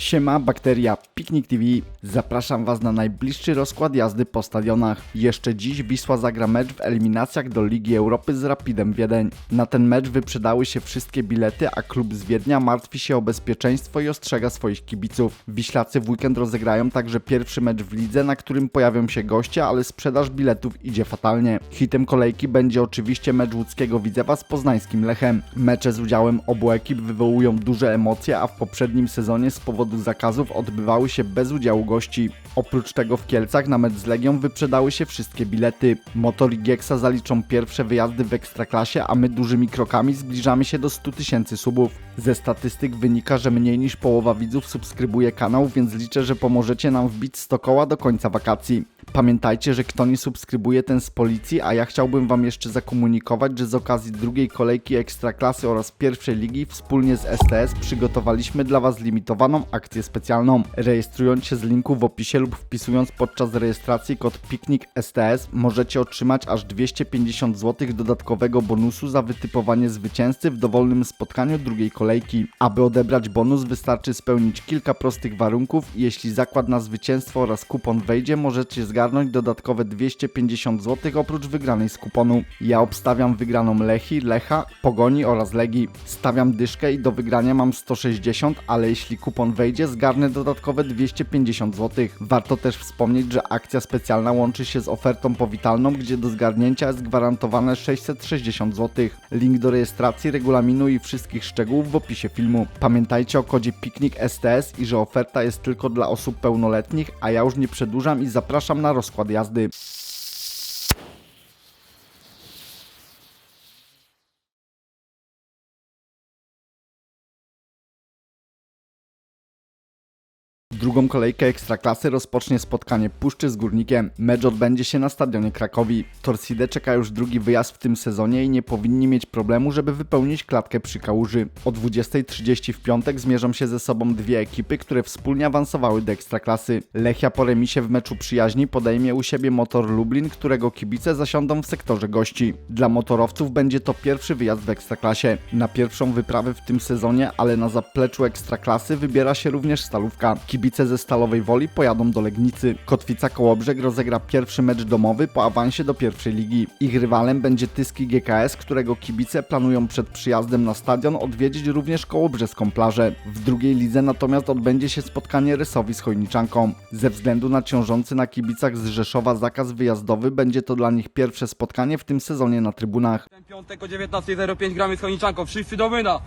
Siema, bakteria, Piknik TV. Zapraszam Was na najbliższy rozkład jazdy po stadionach. Jeszcze dziś Wisła zagra mecz w eliminacjach do Ligi Europy z Rapidem Wiedeń. Na ten mecz wyprzedały się wszystkie bilety, a klub z Wiednia martwi się o bezpieczeństwo i ostrzega swoich kibiców. Wiślacy w weekend rozegrają także pierwszy mecz w lidze, na którym pojawią się goście, ale sprzedaż biletów idzie fatalnie. Hitem kolejki będzie oczywiście mecz łódzkiego Widzewa z poznańskim Lechem. Mecze z udziałem obu ekip wywołują duże emocje, a w poprzednim sezonie z powodu zakazów odbywały się bez udziału gości. Oprócz tego w Kielcach na z Legią wyprzedały się wszystkie bilety. Motor Gieksa zaliczą pierwsze wyjazdy w Ekstraklasie, a my dużymi krokami zbliżamy się do 100 tysięcy subów. Ze statystyk wynika, że mniej niż połowa widzów subskrybuje kanał, więc liczę, że pomożecie nam wbić 100 koła do końca wakacji. Pamiętajcie, że kto nie subskrybuje ten z policji, a ja chciałbym Wam jeszcze zakomunikować, że z okazji drugiej kolejki Ekstraklasy oraz pierwszej ligi wspólnie z STS przygotowaliśmy dla Was limitowaną akcję specjalną. Rejestrując się z linku w opisie lub wpisując podczas rejestracji kod PIKNIK STS możecie otrzymać aż 250 zł dodatkowego bonusu za wytypowanie zwycięzcy w dowolnym spotkaniu drugiej kolejki. Aby odebrać bonus wystarczy spełnić kilka prostych warunków i jeśli zakład na zwycięstwo oraz kupon wejdzie, możecie zgarnąć dodatkowe 250 zł oprócz wygranej z kuponu. Ja obstawiam wygraną Lechi, Lecha, Pogoni oraz Legii. Stawiam dyszkę i do wygrania mam 160, ale jeśli kupon wejdzie, zgarnę dodatkowe 250 zł. Warto też wspomnieć, że akcja specjalna łączy się z ofertą powitalną, gdzie do zgarnięcia jest gwarantowane 660 zł. Link do rejestracji, regulaminu i wszystkich szczegółów w opisie filmu. Pamiętajcie o kodzie PIKNIK STS i że oferta jest tylko dla osób pełnoletnich, a ja już nie przedłużam i zapraszam na rozkład jazdy. Drugą kolejkę Ekstraklasy rozpocznie spotkanie Puszczy z Górnikiem. Mecz odbędzie się na stadionie Krakowi. Torside czeka już drugi wyjazd w tym sezonie i nie powinni mieć problemu, żeby wypełnić klatkę przy Kałuży. O 20.30 w piątek zmierzą się ze sobą dwie ekipy, które wspólnie awansowały do Ekstraklasy. Lechia po remisie w meczu przyjaźni podejmie u siebie motor Lublin, którego kibice zasiądą w sektorze gości. Dla motorowców będzie to pierwszy wyjazd w Ekstraklasie. Na pierwszą wyprawę w tym sezonie, ale na zapleczu Ekstraklasy wybiera się również Stalówka. Kibice ze Stalowej Woli pojadą do Legnicy. Kotwica Kołobrzeg rozegra pierwszy mecz domowy po awansie do pierwszej ligi. Ich rywalem będzie Tyski GKS, którego kibice planują przed przyjazdem na stadion odwiedzić również kołobrzeską plażę. W drugiej lidze natomiast odbędzie się spotkanie Rysowi z Chojniczanką. Ze względu na ciążący na kibicach z Rzeszowa zakaz wyjazdowy będzie to dla nich pierwsze spotkanie w tym sezonie na trybunach. Ten piątek o 19.05 gramy z Choniczanką. Wszyscy do myna!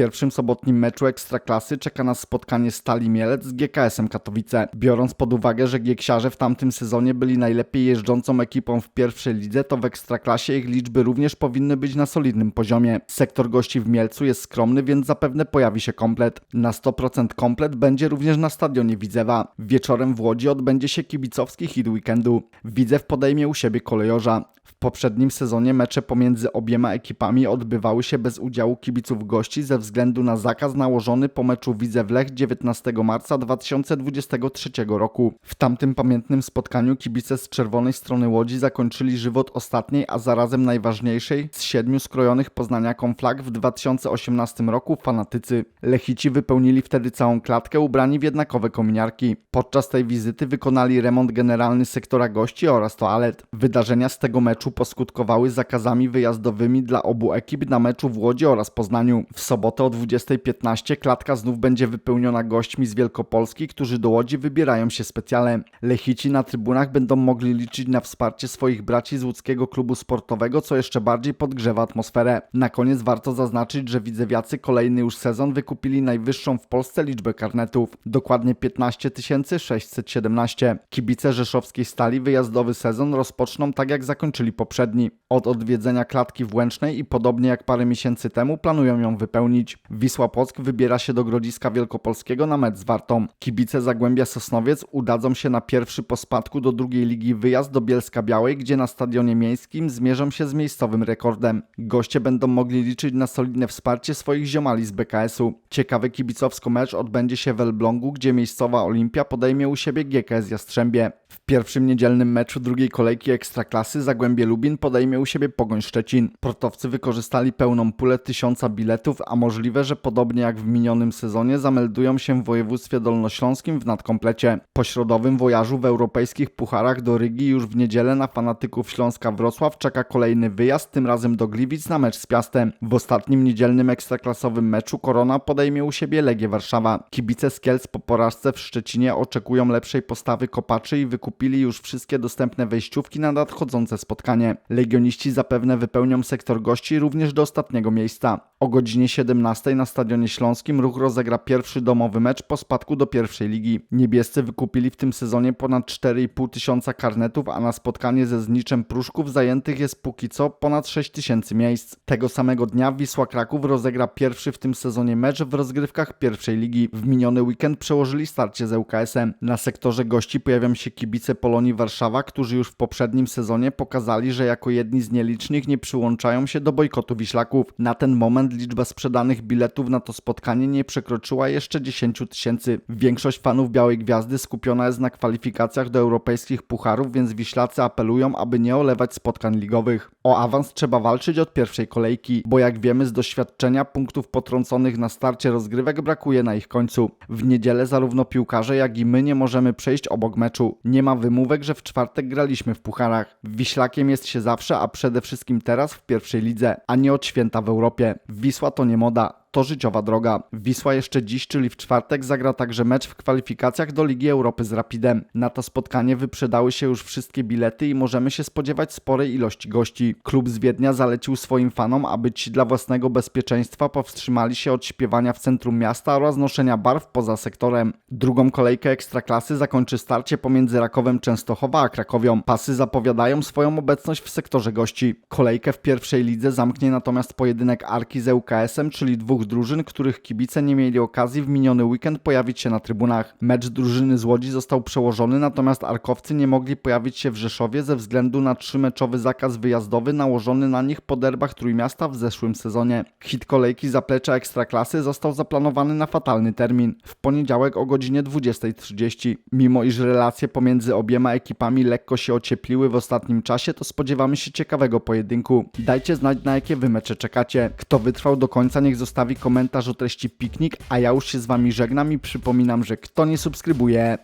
Pierwszym sobotnim meczu Ekstraklasy czeka nas spotkanie Stali Mielec z GKS-em Katowice. Biorąc pod uwagę, że Gieksiarze w tamtym sezonie byli najlepiej jeżdżącą ekipą w pierwszej lidze, to w Ekstraklasie ich liczby również powinny być na solidnym poziomie. Sektor gości w Mielcu jest skromny, więc zapewne pojawi się komplet. Na 100% komplet będzie również na stadionie Widzewa. Wieczorem w Łodzi odbędzie się kibicowski hit weekendu. Widzew podejmie u siebie kolejorza. W poprzednim sezonie mecze pomiędzy obiema ekipami odbywały się bez udziału kibiców gości ze względu na zakaz nałożony po meczu Widzew Lech 19 marca 2023 roku. W tamtym pamiętnym spotkaniu kibice z czerwonej strony Łodzi zakończyli żywot ostatniej, a zarazem najważniejszej z siedmiu skrojonych poznaniakom flag w 2018 roku fanatycy. Lechici wypełnili wtedy całą klatkę ubrani w jednakowe kominiarki. Podczas tej wizyty wykonali remont generalny sektora gości oraz toalet. Wydarzenia z tego meczu poskutkowały zakazami wyjazdowymi dla obu ekip na meczu w Łodzi oraz Poznaniu. W sobotę o 20.15 klatka znów będzie wypełniona gośćmi z Wielkopolski, którzy do Łodzi wybierają się specjalnie. Lechici na trybunach będą mogli liczyć na wsparcie swoich braci z łódzkiego klubu sportowego, co jeszcze bardziej podgrzewa atmosferę. Na koniec warto zaznaczyć, że widzewiacy kolejny już sezon wykupili najwyższą w Polsce liczbę karnetów. Dokładnie 15 617. Kibice rzeszowskiej stali wyjazdowy sezon rozpoczną tak jak zakończyli poprzedni. Od odwiedzenia klatki w Łęcznej i podobnie jak parę miesięcy temu planują ją wypełnić. Bronić. Wisła Płock wybiera się do Grodziska Wielkopolskiego na mecz z Wartą. Kibice Zagłębia Sosnowiec udadzą się na pierwszy po spadku do drugiej ligi wyjazd do Bielska Białej, gdzie na stadionie miejskim zmierzą się z miejscowym rekordem. Goście będą mogli liczyć na solidne wsparcie swoich ziomali z BKS-u. Ciekawy kibicowsko mecz odbędzie się w Elblągu, gdzie miejscowa Olimpia podejmie u siebie GKS Jastrzębie. W pierwszym niedzielnym meczu drugiej kolejki Ekstraklasy Zagłębie Lubin podejmie u siebie Pogoń Szczecin. Portowcy wykorzystali pełną pulę tysiąca biletów, a możliwe, że podobnie jak w minionym sezonie zameldują się w województwie dolnośląskim w nadkomplecie. Po środowym wojażu w europejskich pucharach do Rygi już w niedzielę na fanatyków Śląska Wrocław czeka kolejny wyjazd, tym razem do Gliwic na mecz z Piastem. W ostatnim niedzielnym ekstraklasowym meczu Korona podejmie u siebie Legię Warszawa. Kibice z Kielc po porażce w Szczecinie oczekują lepszej postawy kopaczy i wykupili już wszystkie dostępne wejściówki na nadchodzące spotkanie. Legioniści zapewne wypełnią sektor gości również do ostatniego miejsca. O godzinie 17 na Stadionie Śląskim Ruch rozegra pierwszy domowy mecz po spadku do pierwszej ligi. Niebiescy wykupili w tym sezonie ponad 4,5 tysiąca karnetów, a na spotkanie ze Zniczem Pruszków zajętych jest póki co ponad 6 tysięcy miejsc. Tego samego dnia Wisła Kraków rozegra pierwszy w tym sezonie mecz w rozgrywkach pierwszej ligi. W miniony weekend przełożyli starcie z ŁKS-em. Na sektorze gości pojawią się kibice Polonii Warszawa, którzy już w poprzednim sezonie pokazali, że jako jedni z nielicznych nie przyłączają się do bojkotu Wiślaków. Na ten moment liczba sprzedanych biletów na to spotkanie nie przekroczyła jeszcze 10 tysięcy. Większość fanów Białej Gwiazdy skupiona jest na kwalifikacjach do europejskich pucharów, więc Wiślacy apelują, aby nie olewać spotkań ligowych. O awans trzeba walczyć od pierwszej kolejki, bo jak wiemy z doświadczenia punktów potrąconych na starcie rozgrywek brakuje na ich końcu. W niedzielę zarówno piłkarze, jak i my nie możemy przejść obok meczu. Nie ma wymówek, że w czwartek graliśmy w pucharach. Wiślakiem jest się zawsze, a przede wszystkim teraz w pierwszej lidze, a nie od święta w Europie. Wisła to nie moda. To życiowa droga. Wisła jeszcze dziś, czyli w czwartek, zagra także mecz w kwalifikacjach do Ligi Europy z Rapidem. Na to spotkanie wyprzedały się już wszystkie bilety i możemy się spodziewać sporej ilości gości. Klub z Wiednia zalecił swoim fanom, aby ci dla własnego bezpieczeństwa powstrzymali się od śpiewania w centrum miasta oraz noszenia barw poza sektorem. Drugą kolejkę Ekstraklasy zakończy starcie pomiędzy Rakowem Częstochowa a Krakowią. Pasy zapowiadają swoją obecność w sektorze gości. Kolejkę w pierwszej lidze zamknie natomiast pojedynek Arki z ŁKS-em, czyli dwóch drużyn, których kibice nie mieli okazji w miniony weekend pojawić się na trybunach. Mecz drużyny z Łodzi został przełożony, natomiast Arkowcy nie mogli pojawić się w Rzeszowie ze względu na trzymeczowy zakaz wyjazdowy nałożony na nich po derbach Trójmiasta w zeszłym sezonie. Hit kolejki zaplecza Ekstraklasy został zaplanowany na fatalny termin, w poniedziałek o godzinie 20.30. Mimo iż relacje pomiędzy obiema ekipami lekko się ociepliły w ostatnim czasie, to spodziewamy się ciekawego pojedynku. Dajcie znać na jakie wy mecze czekacie. Kto wytrwał do końca niech zostawi komentarz o treści piknik, a ja już się z wami żegnam i przypominam, że kto nie subskrybuje,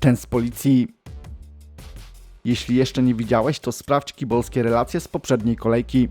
ten z policji. Jeśli jeszcze nie widziałeś, to sprawdź kibolskie relacje z poprzedniej kolejki.